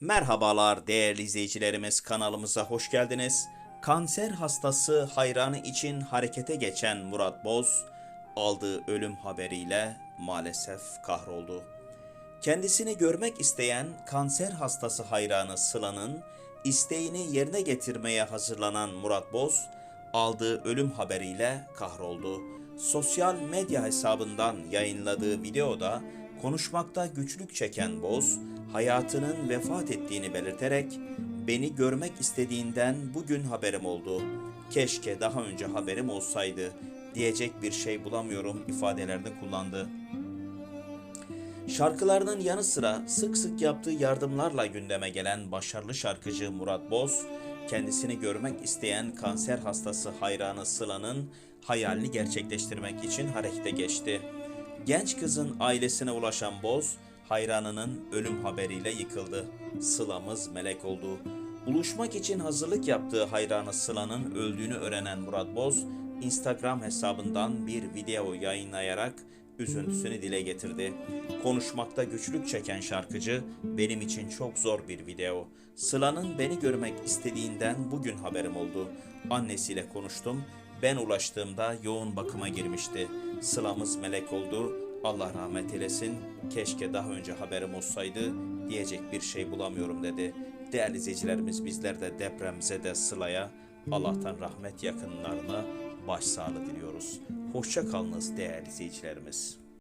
Merhabalar değerli izleyicilerimiz kanalımıza hoş geldiniz. Kanser hastası hayranı için harekete geçen Murat Boz aldığı ölüm haberiyle maalesef kahroldu. Kendisini görmek isteyen kanser hastası hayranı Sıla'nın isteğini yerine getirmeye hazırlanan Murat Boz aldığı ölüm haberiyle kahroldu. Sosyal medya hesabından yayınladığı videoda konuşmakta güçlük çeken Boz, hayatının vefat ettiğini belirterek beni görmek istediğinden bugün haberim oldu. Keşke daha önce haberim olsaydı diyecek bir şey bulamıyorum ifadelerini kullandı. Şarkılarının yanı sıra sık sık yaptığı yardımlarla gündeme gelen başarılı şarkıcı Murat Boz, kendisini görmek isteyen kanser hastası hayranı Sıla'nın hayalini gerçekleştirmek için harekete geçti. Genç kızın ailesine ulaşan Boz, hayranının ölüm haberiyle yıkıldı. Sıla'mız melek oldu. Buluşmak için hazırlık yaptığı hayranı Sıla'nın öldüğünü öğrenen Murat Boz, Instagram hesabından bir video yayınlayarak üzüntüsünü dile getirdi. Konuşmakta güçlük çeken şarkıcı benim için çok zor bir video. Sıla'nın beni görmek istediğinden bugün haberim oldu. Annesiyle konuştum. Ben ulaştığımda yoğun bakıma girmişti. Sıla'mız melek oldu. Allah rahmet eylesin. Keşke daha önce haberim olsaydı diyecek bir şey bulamıyorum dedi. Değerli izleyicilerimiz bizler de depremize de Sıla'ya Allah'tan rahmet yakınlarına başsağlığı diliyoruz. Hoşça kalınız değerli izleyicilerimiz.